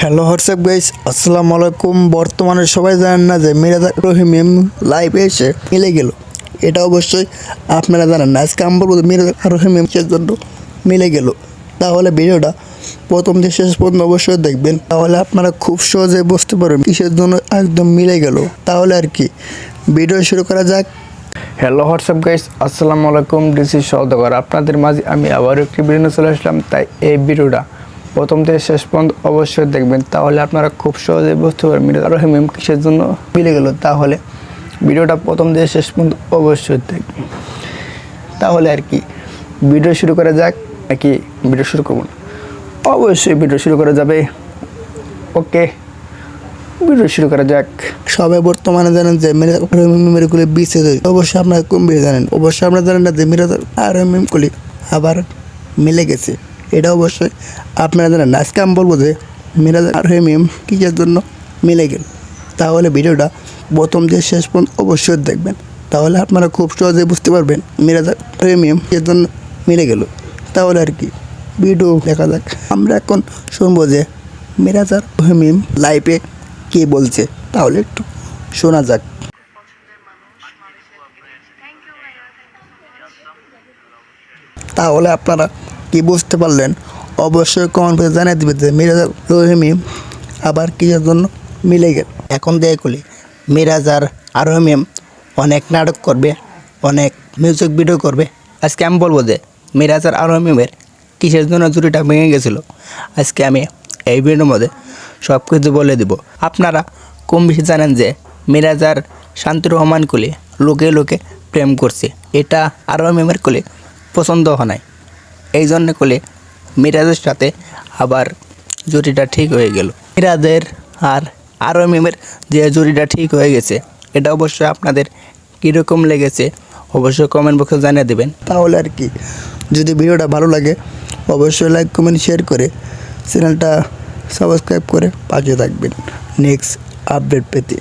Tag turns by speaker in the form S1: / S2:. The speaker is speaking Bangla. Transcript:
S1: হ্যালো হোয়াটসঅ্যাপ গাইস আসসালামু আলাইকুম বর্তমানে সবাই জানেন না যে মিরাজ রহিম এম লাইভে এসে মিলে গেল। এটা অবশ্যই আপনারা জানেন না। আজকে আমি বলব মিরাজ রহিম কিসের জন্য মিলে গেল। তাহলে ভিডিওটা প্রথম থেকে শেষ পর্যন্ত অবশ্যই দেখবেন। তাহলে আপনারা খুব সহজে বুঝতে পারবেন কিসের জন্য একদম মিলে গেল। তাহলে আর কি, ভিডিও শুরু করা যাক।
S2: হ্যালো হোয়াটসঅ্যাপ গাইস আসসালামু আলাইকুম ডিসি সৌদাগর আপনাদের মাঝে আমি আবার একটি ভিডিও চলে আসলাম। তাই এই ভিডিওটা প্রথম থেকে শেষ পর্যন্ত অবশ্যই দেখবেন। তাহলে আপনারা খুব সহজে বুঝতে পারবেন মিরাজ রহিম কিসের জন্য মিলে গেল। তাহলে ভিডিওটা প্রথম থেকে শেষ পর্যন্ত অবশ্যই দেখবেন। তাহলে আর কি ভিডিও শুরু করা যাক। নাকি ভিডিও শুরু করব না? অবশ্যই ভিডিও শুরু করা যাবে। ওকে ভিডিও শুরু করা যাক।
S1: সবাই বর্তমানে জানেন যে মিরাজ রহিমগুলি বিচে তৈরি অবশ্যই আপনারা কম বেশি জানেন? অবশ্যই আপনারা জানেন না যে মিরাজ আর রহিমগুলি আবার মিলে গেছে। এটা অবশ্যই আপনারা জানেন আজকে আমি বলব যে মিরাজ আর রহিম কিসের জন্য মিলে গেল? তাহলে ভিডিওটা প্রথম দিয়ে শেষ পর্যন্ত অবশ্যই দেখবেন। তাহলে আপনারা খুব সহজে বুঝতে পারবেন মিরাজ রহিম কিসের জন্য মিলে গেল। তাহলে আর কি, ভিডিও দেখা যাক। আমরা এখন শুনব যে মিরাজ আর রহিম লাইভে কে বলছে? তাহলে একটু শোনা যাক। তাহলে আপনারা কি বুঝতে পারলেন? অবশ্যই কমেন্ট করে জানিয়ে দিবেন যে মিরাজ রহিমি আবার কিসের জন্য মিলে গেল? এখন দিয়ে কলি মিরাজ আর আরহিম অনেক নাটক করবে, অনেক মিউজিক ভিডিও করবে। আজকে আমি বলব যে মিরাজ আর আরহিমের কিসের জন্য জুটিটা ভেঙে গেছিল? আজকে আমি এই ভিডিওর মধ্যে সব কিছু বলে দিব। আপনারা কম বেশি জানেন যে মিরাজ আর রহমান কুলি লোকে লোকে প্রেম করছে। এটা আরহিমের কুলি পছন্দ হয় নাই। এই জন্য কোলে মিরাজের সাথে আবার জুটিটা ঠিক হয়ে গেল। মিরাজের আর আরও মিমের যে জুটিটা ঠিক হয়ে গেছে, এটা অবশ্যই আপনাদের কীরকম লেগেছে অবশ্যই কমেন্ট বক্সে জানিয়ে দেবেন। তাহলে আর কি, যদি ভিডিওটা ভালো লাগে, অবশ্যই লাইক কমেন্ট শেয়ার করে চ্যানেলটা সাবস্ক্রাইব করে পাশে থাকবেন নেক্সট আপডেট পেতে